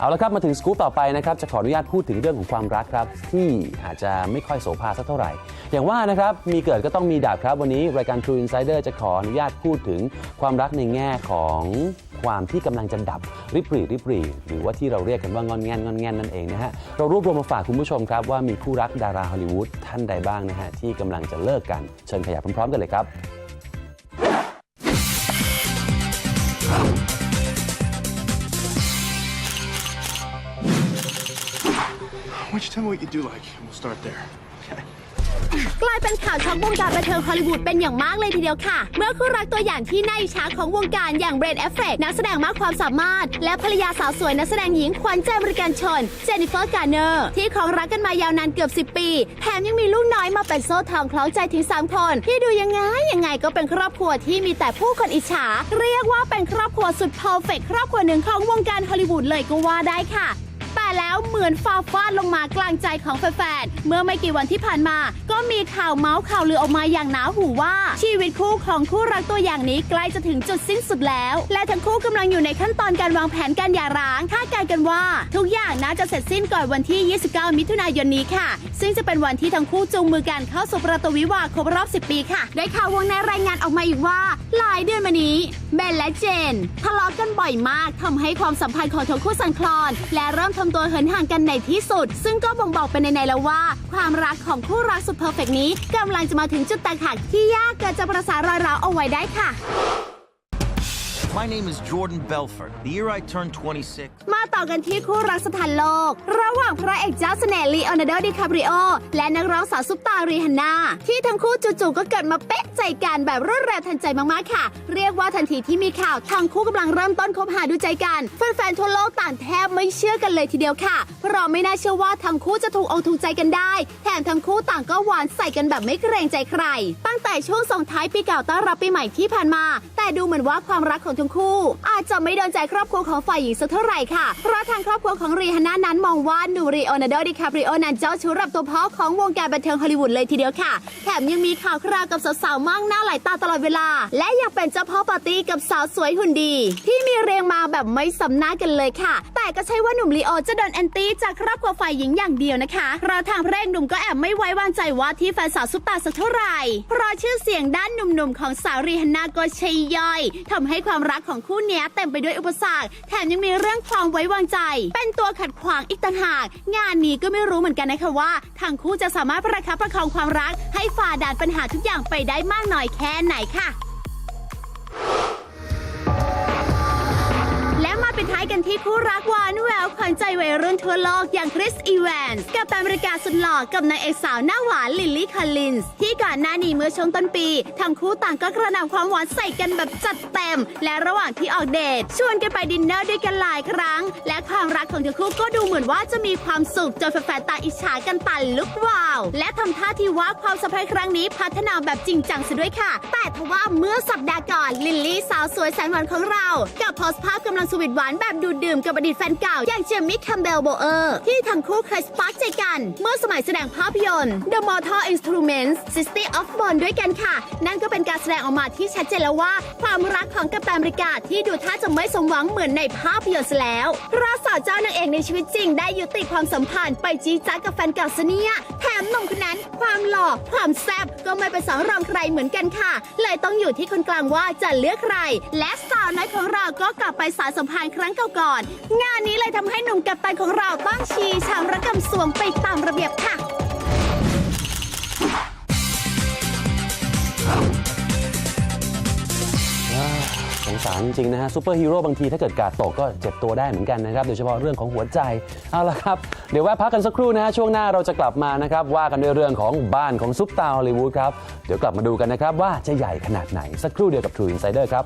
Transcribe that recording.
เอาละครับมาถึงสกู๊ปต่อไปนะครับจะขออนุญาตพูดถึงเรื่องของความรักครับ ที่อาจจะไม่ค่อยโสภาสักเท่าไหร่ อย่างว่านะครับมีเกิดก็ต้องมีดับครับ วันนี้รายการ True Insider จะขออนุญาตพูดถึงความรักในแง่ของความที่กำลังจะดับริบหรี่ริบหรี่หรือว่าที่เราเรียกกันว่างอนแงนงอนแงนนั่นเองนะฮะเรารวบรวมมาฝากคุณผู้ชมครับว่ามีคู่รักดาราฮอลลีวูดท่านใดบ้างนะฮะที่กำลังจะเลิกกันเชิญขยับพร้อมๆกันเลยครับ you tell me what you do like, and we'll start there. Okay. กลายเป็นข่าวช็อกวงการบันเทิงฮอลลีวูดเป็นอย่างมากเลยทีเดียวค่ะ เมื่อคู่รักตัวอย่างที่น่าอิจฉาของวงการอย่างเบรนเอฟเฟกนักแสดงมากความสามารถ และภรรยาสาวสวยนักแสดงหญิงขวัญใจบริการชน เจนนิเฟอร์การ์เนอร์ ที่ครองรักกันมายาวนานเกือบ 10 ปี แถมยังมีลูกน้อยมาเป็นโซ่ทองคล้องใจถึง 3 คน ที่ดูยังไง ยังไงก็เป็นครอบครัวที่มีแต่ผู้คนอิจฉา เรียกว่าเป็นครอบครัวสุดเพอร์เฟกครอบครัวหนึ่งของวงการฮอลลีวูดเลยก็ว่าได้ค่ะ แต่แล้วเหมือนฟ้าฟาดลงมากลางใจของแฟนๆ เมื่อไม่กี่วันที่ผ่านมา ก็มีข่าวเมาส์ข่าวลือออกมาอย่างหนาหูว่า ชีวิตคู่ของคู่รักตัวอย่างนี้ใกล้จะถึงจุดสิ้นสุดแล้ว และทั้งคู่กำลังอยู่ในขั้นตอนการวางแผนการหย่าร้างคาดการณ์กันว่า ทุกอย่างน่าจะเสร็จสิ้นก่อนวันที่ 29 มิถุนายนนี้ค่ะ ซึ่งจะเป็นวันที่ทั้งคู่จูงมือกันเข้าสู่ประตูวิวาครบรอบ 10 ปีค่ะ ได้ข่าววงในรายงานออกมาอีกว่า หลายเดือนมานี้เบนและเจนทะเลาะกันบ่อยมากทำให้ความสัมพันธ์ของทั้งคู่สั่นคลอน และเริ่มทำตัวเหินห่างกันในที่สุด ซึ่งก็บ่งบอกเป็นในแล้วว่า ความรักของคู่รักสุดเพอร์เฟกต์นี้กำลังจะมาถึงจุดแตกหักที่ยากเกินจะประสานรอยร้าวเอาไว้ได้ค่ะ My name is Jordan Belfort. The year I turned 26, มาต่อกันที่คู่รักสถานโลก ระหว่างพระเอกเจ้าเสน่ห์ลีโอนาร์โดดิคาปริโอ และนักร้องสาวซุปตารีฮันนาที่ทั้งคู่จู่ๆก็เกิดมาเป๊ะใจกันแบบรวดเร็วทันใจมากๆค่ะ เรียกว่าทันทีที่มีข่าวทั้งคู่กำลังเริ่มต้นคบหาดูใจกันแฟนๆทั่วโลกต่างแทบไม่เชื่อกันเลยทีเดียวค่ะ เพราะไม่น่าเชื่อว่าทั้งคู่จะถูกอกถูกใจกันได้ แถมทั้งคู่ต่างก็หวานใส่กันแบบไม่เกรงใจใคร ตั้งแต่ช่วงส่งท้ายปีเก่าต้อนรับปีใหม่ที่ผ่านมา แต่ดูเหมือนว่าความรักของทั้งคู่ อาจจะไม่โดนใจครอบครัวของฝ่ายหญิงสักเท่าไหร่ค่ะ เพราะทางครอบครัวของรีฮันน่านั้นมองว่าหนุ่มรีโอนาโดดิคาปริโอนั้นเจ้าชู้รับตัวพ่อของวงการบันเทิงฮอลลีวูดเลยทีเดียวค่ะ แถมยังมีข่าวคราวกับสาวๆมากหน้าหลายตาตลอดเวลา และอยากเป็นเจ้าพ่อปาร์ตี้กับสาวสวยหุ่นดี ที่มีเรียงมาแบบไม่สำน้ากันเลยค่ะ แต่ก็ใช่ว่าหนุ่มลีโอจะโดนแอนตี้จากครอบครัวฝ่ายหญิงอย่างเดียวนะคะเพราะทางพระเอกหนุ่มก็แอบไม่ไว้วางใจว่าที่แฟนสาวซุปตาสักเท่าไหร่เพราะชื่อเสียงด้านหนุ่มๆของสาวรีฮันน่าก็ใช่ย่อยทำให้ความรักของคู่นี้เต็มไปด้วยอุปสรรค แถมยังมีเรื่องความไว้วางใจ เป็นตัวขัดขวางอีกต่างหาก งานนี้ก็ไม่รู้เหมือนกันนะคะว่าทางคู่จะสามารถประคับประคองความรัก ให้ฝ่าด่านปัญหาทุกอย่างไปได้มากน้อยแค่ไหนค่ะ ปิดท้ายกันที่คู่รักหวานแววขวัญใจวัยรุ่นทั่วโลกอย่างคริสอีแวนส์กับแฟนบริการสุดหล่อกับนางเอกสาวหน้าหวานลิลลี่คอลลินส์ที่ก่อนหน้านี้เมื่อช่วงต้นปี ทั้งคู่ต่างก็กระหน่ำความหวานใส่กันแบบจัดเต็ม และระหว่างที่ออกเดทชวนกันไปดินเนอร์ด้วยกันหลายครั้ง และความรักของทั้งคู่ก็ดูเหมือนว่าจะมีความสุขจนแฟนๆต่างอิจฉากันตันลุกวาว และทำท่าที่ว่าความสัมพันธ์ครั้งนี้พัฒนาแบบจริงจังซะด้วยค่ะ แต่ทว่าเมื่อสัปดาห์ก่อนลิลลี่สาวสวยแสนหวานของเรากับโพสต์ภาพกำลังสวีทหวานแบบดูดดื่มกับอดีตแฟนเก่า อย่างเจมี่คัมเบลโบเออร์ที่ทั้งคู่เคยสปาร์กใจกัน เมื่อสมัยแสดงภาพยนตร์ The Mortal Instruments City of Bond ด้วยกันค่ะ นั่นก็เป็นการแสดงออกมาที่ชัดเจนแล้วว่า ความรักของกัปตันอเมริกาที่ดูท่าจะไม่สมหวังเหมือนในภาพยนตร์แล้วเพราะสาวเจ้านางเอกในชีวิตจริง ได้ยุติความสัมพันธ์ไปจีดจ้าดกับแฟนเก่าเนียแถมหนุ่มคนนั้นความหล่อความแซ่บก็ไม่เป็นสองรองใครเหมือนกันค่ะ เลยต้องอยู่ที่คนกลางว่าจะเลือกใคร และสาวน้อยของเราก็กลับไปสารสัมพันธ์รั้งเก่าก่อนงานนี้เลยทำให้หนุ่มกัปตันของเราต้องชีชามระกำสวมไปตามระเบียบค่ะสงสารจริงๆนะฮะซูเปอร์ฮีโร่บางทีถ้าเกิดกาดตกก็เจ็บตัวได้เหมือนกันนะครับ โดยเฉพาะเรื่องของหัวใจ เอาละครับ เดี๋ยวแวะพักกันสักครู่นะฮะช่วงหน้าเราจะกลับมานะครับ ว่ากันด้วยเรื่องของบ้านของซุปตาร์ฮอลลีวูดครับ เดี๋ยวกลับมาดูกันนะครับ ว่าจะใหญ่ขนาดไหนสักครู่เดียวกับ True Insider ครับ